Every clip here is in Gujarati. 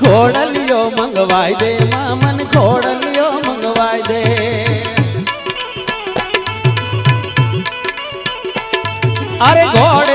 ખોડલિયો મંગવાય દે મામન ખોડલિયો મંગવાય દે. અરે ઘોડ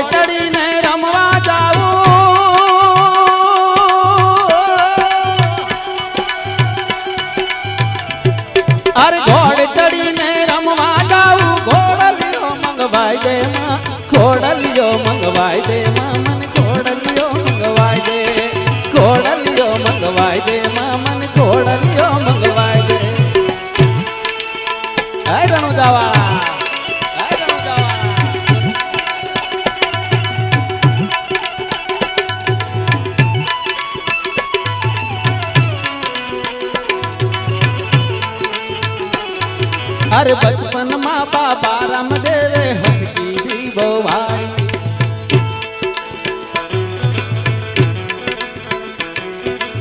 અરે બચપનમાં બાબા રામદેવે હટકી દીવો ભાઈ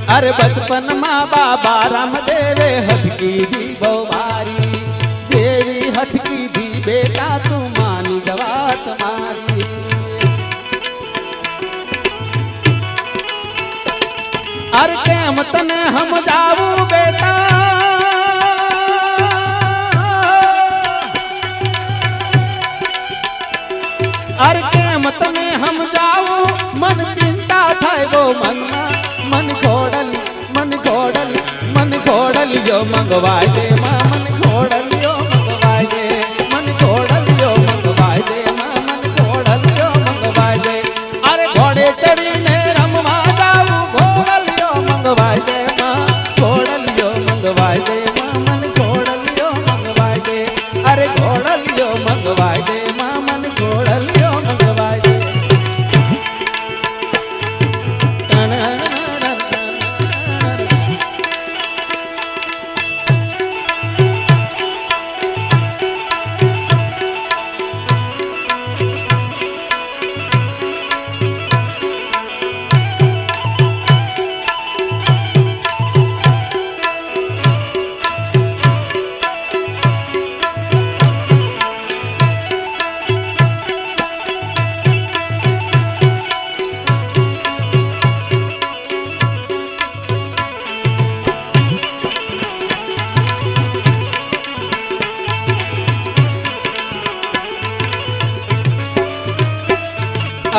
અરે બચપનમાં બાબા રામદેવે હટકી દી બોવારી જેવી હટકી દી બેટા તું માની જવા તમારી અરે કેમ તને સમજાવું અરે કેમ તને સમજાવું મન ચિંતા થાય બહુ મનમાં. મન ખોડલી મન ખોડલી મન ખોડલિયો મંગવાય દે માં મન ખોડલિયો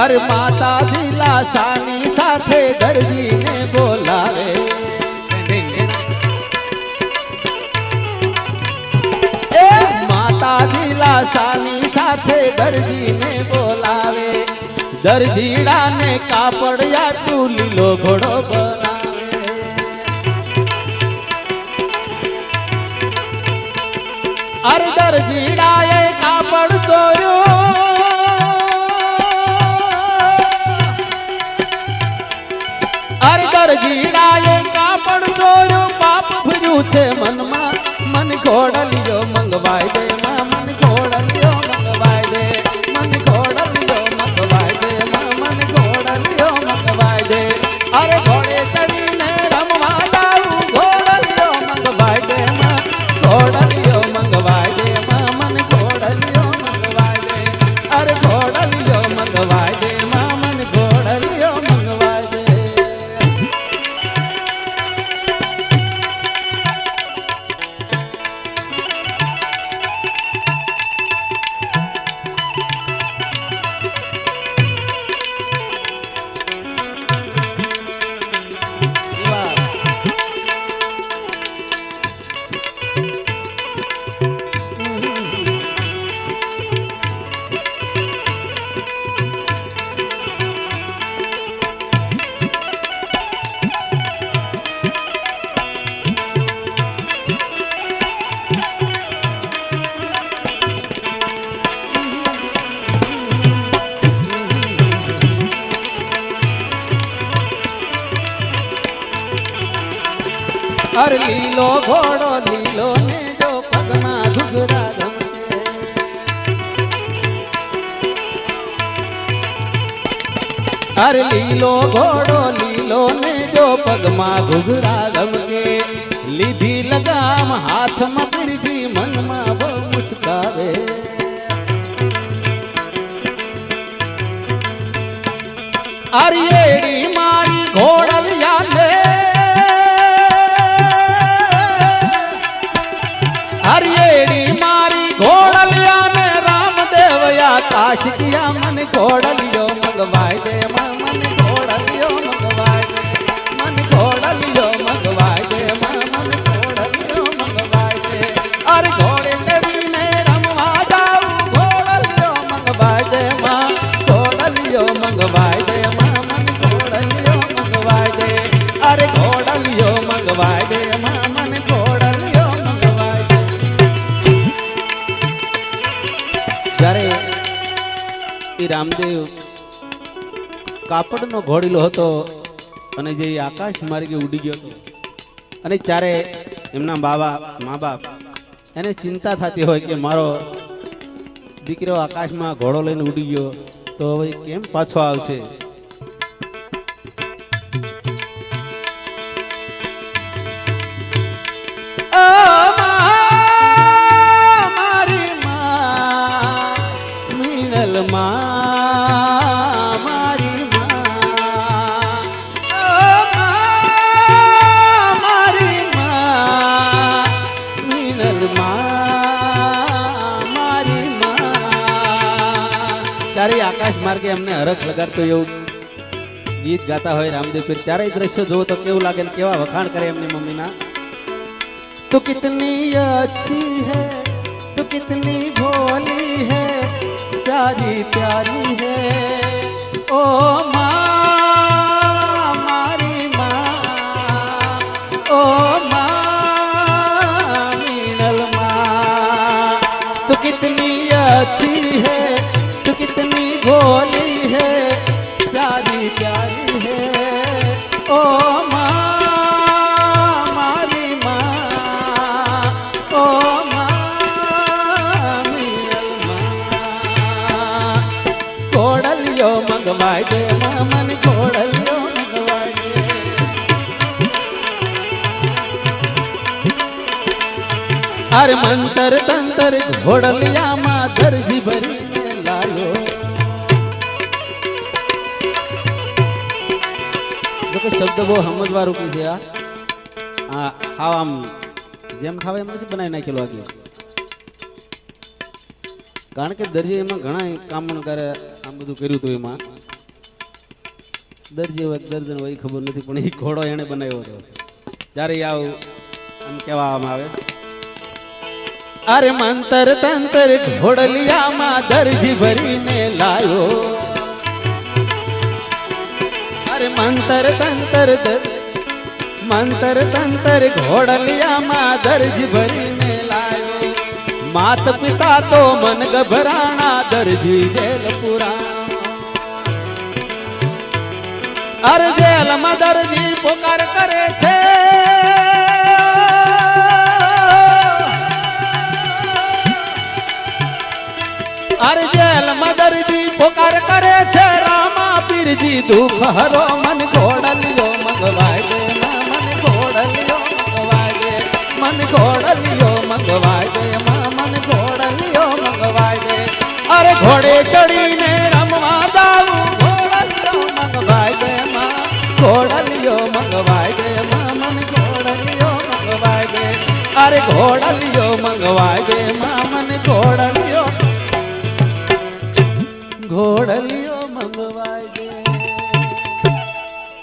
અરે માતા દિલાસાની સાથે દરજીને બોલાવે. એ માતા દિલાસાની સાથે દરજીને બોલાવે. દરજીડાને કાપડ લીલો ઘોડો બનાવે. અરે દરજીડાએ કાપડ ચોર્યો. અરે દરજીડાએ કાપડ ચોર્યો પાપ ભર્યું છે મનમાં. મન ઘોડલિયો મંગવાય દે અર લીલો ઘોડો, લીલો ને જો પગમાં ઘૂઘરા અર લીલો ઘોડો, લીલો ને જો પગમાં ઘુઘરા ગમકે લીધી લગામ હાથમાં પીરજી મનમાં બહુ મુસ્કાવે. અરિયેડી મારી ઘોડલ હરિયેડી મારી ઘોડલિયા ને રામદેવ યા કાશ કિયા મને ઘોડલિયો મંગવાય દે જ્યારે એ રામદેવ કાપડનો ઘોડીલો હતો અને જે આકાશ માર્ગે ઉડી ગયો હતો. અને ત્યારે એમના બાબા મા બાપ એને ચિંતા થતી હોય કે મારો દીકરો આકાશમાં ઘોડો લઈને ઉડી ગયો તો હવે કેમ પાછો આવશે? માર્ગે એમને હરખ લગાડતો એવું ગીત ગાતા હોય રામદેવ પીર, ચારેય દ્રશ્યો જોવો તો કેવું લાગે ને કેવા વખાણ કરે એમની મમ્મીના? તો કિતની અચ્છી હે, તો કિતની ભોલી હે પ્યારી પ્યારી હે, ઓ મા અરે મંતર તંતર ઘોડલિયામાં દરજી ભરી શબ્દ બહુ સમજવા રૂપી છે આ. હાવ આમ જેમ ખાવે એમ નથી બનાવી નાખેલો આગળ કારણ કે દરજી એમાં ઘણા કામ કરે, આમ બધું કર્યું હતું એમાં. દરજી હોય દર્જન હોય ખબર નથી, પણ એ ઘોડો એણે બનાવ્યો હતો. જ્યારે આવું એમ કહેવામાં આવે. અરે મંતર તંતર ઘોડલિયામાં દરજી ભરીને લાયો. અરે મંતર તંતર મંતર તંતર ઘોડલિયામાં દરજી ભરીને લાયો. માત પિતા તો મન ગભરાણા, દરજી જેલ પુરાણો. અરે જેલમાં દરજી પોકાર કરે છે. અરે જેલમાં દરજી પોકાર કરે છે રામા પીરજી દુઃખ હરો મન ઘોડલિયો, મંગવાય દે માં મન ઘોડલિયો, મંગવાય દે, મન ઘોડલિયો, મંગવાય દે માં મન ઘોડલિયો, મંગવાય દે. અરે ઘોડે ચડીને રમવા જાવું ઘોડલિયો, મંગવાય દે માં, ઘોડલિયો, મંગવાય દે માં, મન ઘોડલિયો, મંગવાય દે. અરે ઘોડલિયો, મંગવાય દે માં મન